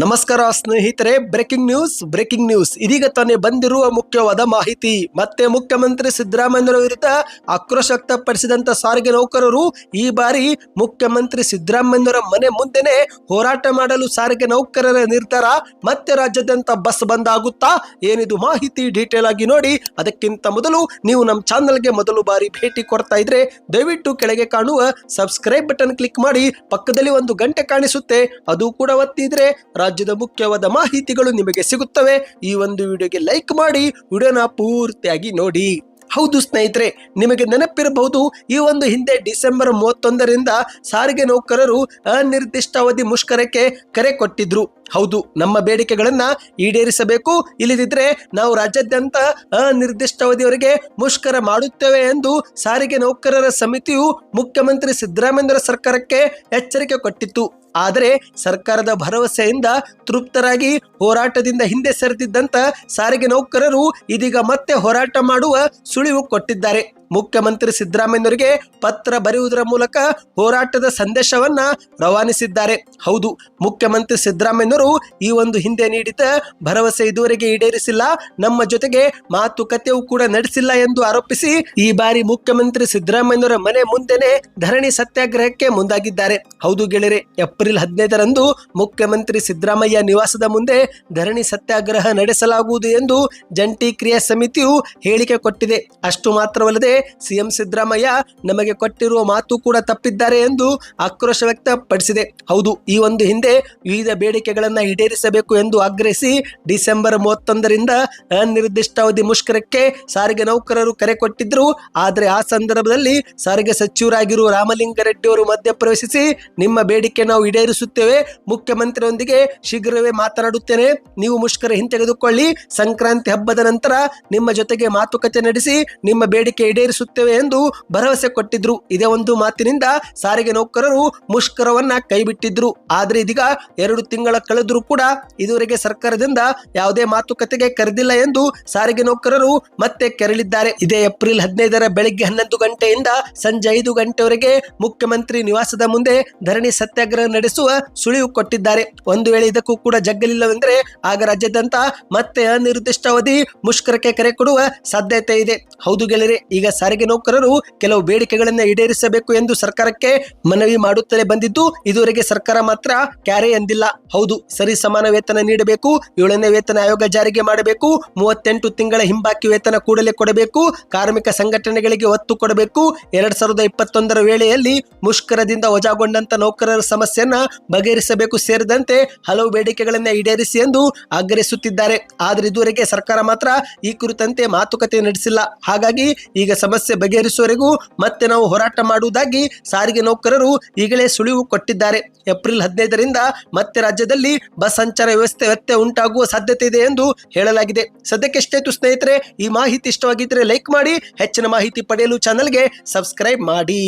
ನಮಸ್ಕಾರ ಸ್ನೇಹಿತರೆ breaking news breaking news ಇದೀಗ ತಾನೇ ಬಂದಿರುವ ಮುಖ್ಯವಾದ ಮಾಹಿತಿ. ಮತ್ತೆ ಮುಖ್ಯಮಂತ್ರಿ ಸಿದ್ದರಾಮಯ್ಯರ ವಿರುದ್ಧ ಆಕ್ರೋಶ ವ್ಯಕ್ತಪಡಿಸಿದಂತ ಸಾರಿಗೆ ನೌಕರರು ಈ ಬಾರಿ ಮುಖ್ಯಮಂತ್ರಿ ಸಿದ್ದರಾಮಯ್ಯರ ಮನೆ ಮುಂದೆನೆ ಹೋರಾಟ ಮಾಡಲು ಸಾರಿಗೆ ನೌಕರರ ನಿರ್ಧಾರ ಮತ್ತೆ ರಾಜ್ಯಾದ್ಯಂತ ಬಸ್ ಬಂದ್ ಆಗುತ್ತಾ ಏನಿದು ಮಾಹಿತಿ ಡೀಟೇಲ್ ಆಗಿ ನೋಡಿ. ಅದಕ್ಕಿಂತ ಮೊದಲು ನೀವು ನಮ್ಮ ಚಾನಲ್ಗೆ ಮೊದಲು ಬಾರಿ ಭೇಟಿ ಕೊಡ್ತಾ ಇದ್ರೆ ದಯವಿಟ್ಟು ಕೆಳಗೆ ಕಾಣುವ ಸಬ್ಸ್ಕ್ರೈಬ್ ಬಟನ್ ಕ್ಲಿಕ್ ಮಾಡಿ ಪಕ್ಕದಲ್ಲಿ ಒಂದು ಗಂಟೆ ಕಾಣಿಸುತ್ತೆ. ಅದು ಕೂಡ ಒತ್ತಿದ್ರೆ ರಾಜ್ಯದ ಮುಖ್ಯವಾದ ಮಾಹಿತಿಗಳು ನಿಮಗೆ ಸಿಗುತ್ತವೆ. ಈ ಒಂದು ವಿಡಿಯೋಗೆ ಲೈಕ್ ಮಾಡಿ, ವಿಡಿಯೋನ ಪೂರ್ತಿಯಾಗಿ ನೋಡಿ. ಹೌದು ಸ್ನೇಹಿತರೆ, ನಿಮಗೆ ನೆನಪಿರಬಹುದು, ಈ ಒಂದು ಹಿಂದೆ ಡಿಸೆಂಬರ್ ಮೂವತ್ತೊಂದರಿಂದ ಸಾರಿಗೆ ನೌಕರರು ಅನಿರ್ದಿಷ್ಟಾವಧಿ ಮುಷ್ಕರಕ್ಕೆ ಕರೆ ಕೊಟ್ಟಿದ್ರು. ಹೌದು, ನಮ್ಮ ಬೇಡಿಕೆಗಳನ್ನ ಈಡೇರಿಸಬೇಕು. ಇಲ್ಲದಿದ್ರೆ ನಾವು ರಾಜ್ಯಾದ್ಯಂತ ಅನಿರ್ದಿಷ್ಟಾವಧಿಯವರೆಗೆ ಮುಷ್ಕರ ಮಾಡುತ್ತೇವೆ ಎಂದು ಸಾರಿಗೆ ನೌಕರರ ಸಮಿತಿಯು ಮುಖ್ಯಮಂತ್ರಿ ಸಿದ್ದರಾಮಯ್ಯರ ಸರ್ಕಾರಕ್ಕೆ ಎಚ್ಚರಿಕೆ ಕೊಟ್ಟಿತ್ತು. ಆದರೆ ಸರ್ಕಾರದ ಭರವಸೆಯಿಂದ ತೃಪ್ತರಾಗಿ ಹೋರಾಟದಿಂದ ಹಿಂದೆ ಸರಿದಿದ್ದಂತ ಸಾರಿಗೆ ನೌಕರರು ಇದೀಗ ಮತ್ತೆ ಹೋರಾಟ ಮಾಡುವ ಸುಳಿವು ಕೊಟ್ಟಿದ್ದಾರೆ. ಮುಖ್ಯಮಂತ್ರಿ ಸಿದ್ದರಾಮಯ್ಯನವರಿಗೆ ಪತ್ರ ಬರೆಯುವುದರ ಮೂಲಕ ಹೋರಾಟದ ಸಂದೇಶವನ್ನ ರವಾನಿಸಿದ್ದಾರೆ. ಹೌದು, ಮುಖ್ಯಮಂತ್ರಿ ಸಿದ್ದರಾಮಯ್ಯನವರು ಈ ಒಂದು ಹಿಂದೆ ನೀಡಿದ ಭರವಸೆ ಇದುವರೆಗೆ ಈಡೇರಿಸಿಲ್ಲ. ನಮ್ಮ ಜೊತೆಗೆ ಮಾತುಕತೆಯೂ ಕೂಡ ನಡೆಸಿಲ್ಲ ಎಂದು ಆರೋಪಿಸಿ ಈ ಬಾರಿ ಮುಖ್ಯಮಂತ್ರಿ ಸಿದ್ದರಾಮಯ್ಯನವರ ಮನೆ ಮುಂದೆನೆ ಧರಣಿ ಸತ್ಯಾಗ್ರಹಕ್ಕೆ ಮುಂದಾಗಿದ್ದಾರೆ. ಹೌದು ಗೆಳೆಯರೆ, ಏಪ್ರಿಲ್ ಹದಿನೈದರಂದು ಮುಖ್ಯಮಂತ್ರಿ ಸಿದ್ದರಾಮಯ್ಯ ನಿವಾಸದ ಮುಂದೆ ಧರಣಿ ಸತ್ಯಾಗ್ರಹ ನಡೆಸಲಾಗುವುದು ಎಂದು ಜಂಟಿ ಕ್ರಿಯಾ ಸಮಿತಿಯು ಹೇಳಿಕೆ ಕೊಟ್ಟಿದೆ. ಅಷ್ಟು ಮಾತ್ರವಲ್ಲದೆ ಸಿಎಂ ಸಿದ್ದರಾಮಯ್ಯ ನಮಗೆ ಕೊಟ್ಟಿರುವ ಮಾತು ಕೂಡ ತಪ್ಪಿದ್ದಾರೆ ಎಂದು ಆಕ್ರೋಶ ವ್ಯಕ್ತಪಡಿಸಿದೆ. ಹೌದು, ಈ ಒಂದು ಹಿಂದೆ ವಿವಿಧ ಬೇಡಿಕೆಗಳನ್ನ ಈಡೇರಿಸಬೇಕು ಎಂದು ಆಗ್ರಹಿಸಿ ಡಿಸೆಂಬರ್ ಮೂವತ್ತೊಂದರಿಂದ ಅನಿರ್ದಿಷ್ಟಾವಧಿ ಮುಷ್ಕರಕ್ಕೆ ಸಾರಿಗೆ ನೌಕರರು ಕರೆ ಕೊಟ್ಟಿದ್ರು. ಆದರೆ ಆ ಸಂದರ್ಭದಲ್ಲಿ ಸಾರಿಗೆ ಸಚಿವರಾಗಿರುವ ರಾಮಲಿಂಗಾರೆಡ್ಡಿ ಅವರು ಮಧ್ಯಪ್ರವೇಶಿಸಿ ನಿಮ್ಮ ಬೇಡಿಕೆ ನಾವು ಈಡೇರಿಸುತ್ತೇವೆ. ಮುಖ್ಯಮಂತ್ರಿಯೊಂದಿಗೆ ಶೀಘ್ರವೇ ಮಾತನಾಡುತ್ತೇನೆ. ನೀವು ಮುಷ್ಕರ ಹಿಂತೆಗೆದುಕೊಳ್ಳಿ. ಸಂಕ್ರಾಂತಿ ಹಬ್ಬದ ನಂತರ ನಿಮ್ಮ ಜೊತೆಗೆ ಮಾತುಕತೆ ನಡೆಸಿ ನಿಮ್ಮ ಬೇಡಿಕೆ ಈಡೇರಿಸುತ್ತೇವೆ ಎಂದು ಭರವಸೆ ಕೊಟ್ಟಿದ್ರು. ಇದೇ ಒಂದು ಮಾತಿನಿಂದ ಸಾರಿಗೆ ನೌಕರರು ಮುಷ್ಕರವನ್ನ ಕೈಬಿಟ್ಟಿದ್ರು. ಆದ್ರೆ ಇದೀಗ ಎರಡು ತಿಂಗಳ ಕಳೆದರೂ ಕೂಡ ಇದುವರೆಗೆ ಸರ್ಕಾರದಿಂದ ಯಾವುದೇ ಮಾತುಕತೆಗೆ ಕರೆದಿಲ್ಲ ಎಂದು ಸಾರಿಗೆ ನೌಕರರು ಮತ್ತೆ ಕೆರಳಿದ್ದಾರೆ. ಇದೇ ಏಪ್ರಿಲ್ ಹದಿನೈದರ ಬೆಳಿಗ್ಗೆ ಹನ್ನೊಂದು ಗಂಟೆಯಿಂದ ಸಂಜೆ ಐದು ಗಂಟೆವರೆಗೆ ಮುಖ್ಯಮಂತ್ರಿ ನಿವಾಸದ ಮುಂದೆ ಧರಣಿ ಸತ್ಯಾಗ್ರಹ ನಡೆಸುವ ಸುಳಿವು ಕೊಟ್ಟಿದ್ದಾರೆ. ಒಂದು ವೇಳೆ ಇದಕ್ಕೂ ಕೂಡ ಜಗ್ಗಲಿಲ್ಲವೆಂದರೆ ಆಗ ರಾಜ್ಯಾದ್ಯಂತ ಮತ್ತೆ ಅನಿರ್ದಿಷ್ಟಾವಧಿ ಮುಷ್ಕರಕ್ಕೆ ಕರೆ ಕೊಡುವ ಸಾಧ್ಯತೆ ಇದೆ. ಹೌದು ಗೆಳೆಯರೆ, ಈಗ ಸಾರಿಗೆ ನೌಕರರು ಕೆಲವು ಬೇಡಿಕೆಗಳನ್ನು ಈಡೇರಿಸಬೇಕು ಎಂದು ಸರ್ಕಾರಕ್ಕೆ ಮನವಿ ಮಾಡುತ್ತಲೇ ಬಂದಿದ್ದು, ಇದುವರೆಗೆ ಸರ್ಕಾರ ಮಾತ್ರ ಕ್ಯಾರೆ ಎಂದಿಲ್ಲ. ಹೌದು, ಸರಿ ಸಮಾನ ವೇತನ ನೀಡಬೇಕು, ಏಳನೇ ವೇತನ ಆಯೋಗ ಜಾರಿಗೆ ಮಾಡಬೇಕು, ಮೂವತ್ತೆಂಟು ತಿಂಗಳ ಹಿಂಬಾಕಿ ವೇತನ ಕೂಡಲೇ ಕೊಡಬೇಕು, ಕಾರ್ಮಿಕ ಸಂಘಟನೆಗಳಿಗೆ ಒತ್ತು ಕೊಡಬೇಕು. ಎರಡ್ ಸಾವಿರದ ಇಪ್ಪತ್ತೊಂದರ ವೇಳೆಯಲ್ಲಿ ಮುಷ್ಕರದಿಂದ ವಜಾಗೊಂಡಂತ ನೌಕರರ ಸಮಸ್ಯೆಯನ್ನ ಬಗೆಹರಿಸಬೇಕು ಸೇರಿದಂತೆ ಹಲವು ಬೇಡಿಕೆಗಳನ್ನ ಈಡೇರಿಸಿ ಎಂದು ಆಗ್ರಹಿಸುತ್ತಿದ್ದಾರೆ. ಆದರೆ ಇದುವರೆಗೆ ಸರ್ಕಾರ ಮಾತ್ರ ಈ ಕುರಿತಂತೆ ಮಾತುಕತೆ ನಡೆಸಿಲ್ಲ. ಹಾಗಾಗಿ ಈಗ ಸಮಸ್ಯೆ ಬಗೆಹರಿಸುವವರೆಗೂ ಮತ್ತೆ ನಾವು ಹೋರಾಟ ಮಾಡುವುದಾಗಿ ಸಾರಿಗೆ ನೌಕರರು ಈಗಲೇ ಸುಳಿವು ಕೊಟ್ಟಿದ್ದಾರೆ. ಏಪ್ರಿಲ್ ಹದಿನೈದರಿಂದ ಮತ್ತೆ ರಾಜ್ಯದಲ್ಲಿ ಬಸ್ ಸಂಚಾರ ವ್ಯವಸ್ಥೆ ವ್ಯತ್ಯಯ ಉಂಟಾಗುವ ಸಾಧ್ಯತೆ ಇದೆ ಎಂದು ಹೇಳಲಾಗಿದೆ. ಸದ್ಯಕ್ಕೆ ಎಷ್ಟಾಯ್ತು ಸ್ನೇಹಿತರೆ, ಈ ಮಾಹಿತಿ ಇಷ್ಟವಾಗಿದ್ದರೆ ಲೈಕ್ ಮಾಡಿ, ಹೆಚ್ಚಿನ ಮಾಹಿತಿ ಪಡೆಯಲು ಚಾನಲ್ಗೆ ಸಬ್ಸ್ಕ್ರೈಬ್ ಮಾಡಿ.